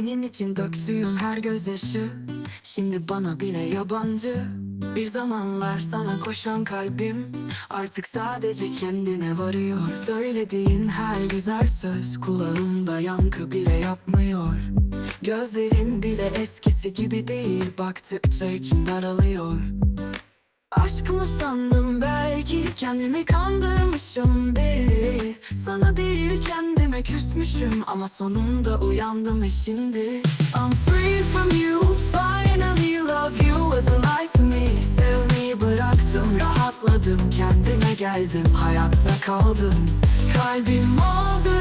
Senin için döktüğüm her gözyaşı Şimdi bana bile yabancı. Bir zamanlar sana koşan kalbim Artık sadece kendine varıyor. Söylediğin her güzel söz Kulağımda yankı bile yapmıyor. Gözlerin bile eskisi gibi değil Baktıkça içim daralıyor. Aşk mı sandım belki kendimi kandırmışım belli Sana değil kendime küsmüşüm ama sonunda uyandım ve şimdi. I'm free from you, finally love you was a lie to me. Sevmeyi bıraktım, rahatladım, kendime geldim, hayatta kaldım. Kalbim aldı,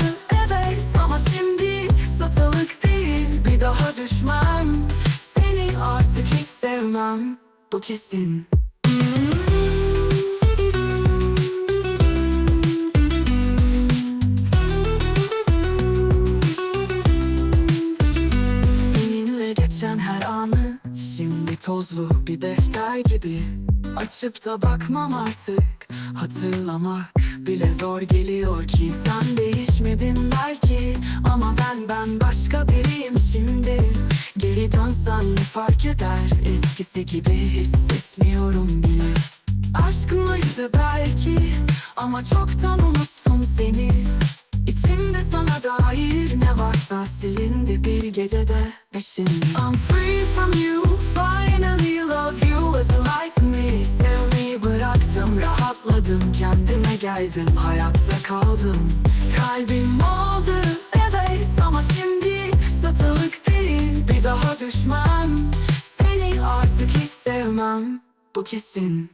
evet ama şimdi satılık değil Bir daha düşmem, seni artık hiç sevmem, bu kesin tozlu bir defter gibi Açıp da bakmam artık. Hatırlamak bile zor geliyor ki Sen değişmedin belki. Ama ben ben başka biriyim şimdi. Geri dönsen ne fark eder? Eskisi gibi hissetmiyorum bile. Aşk mıydı belki? Ama çoktan unuttum seni. İçimde sana dair ne varsa silindi bir gecede peşin I'm free from you, geldim, hayatta kaldım Kalbim oldu, evet ama şimdi satılık değil. Bir daha düşmem, seni artık hiç sevmem, bu kesin.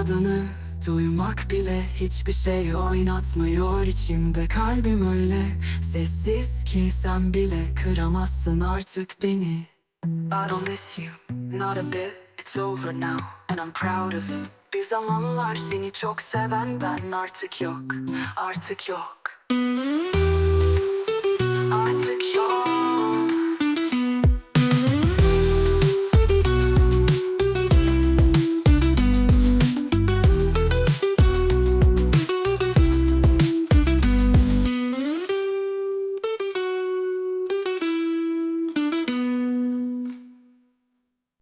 Adını duymak bile hiçbir şey oynatmıyor içimde. Kalbim öyle Sessiz ki sen bile kıramazsın artık beni. I don't miss you, not a bit, it's over now. And I'm proud of it Bir zamanlar seni çok seven ben artık yok, artık yok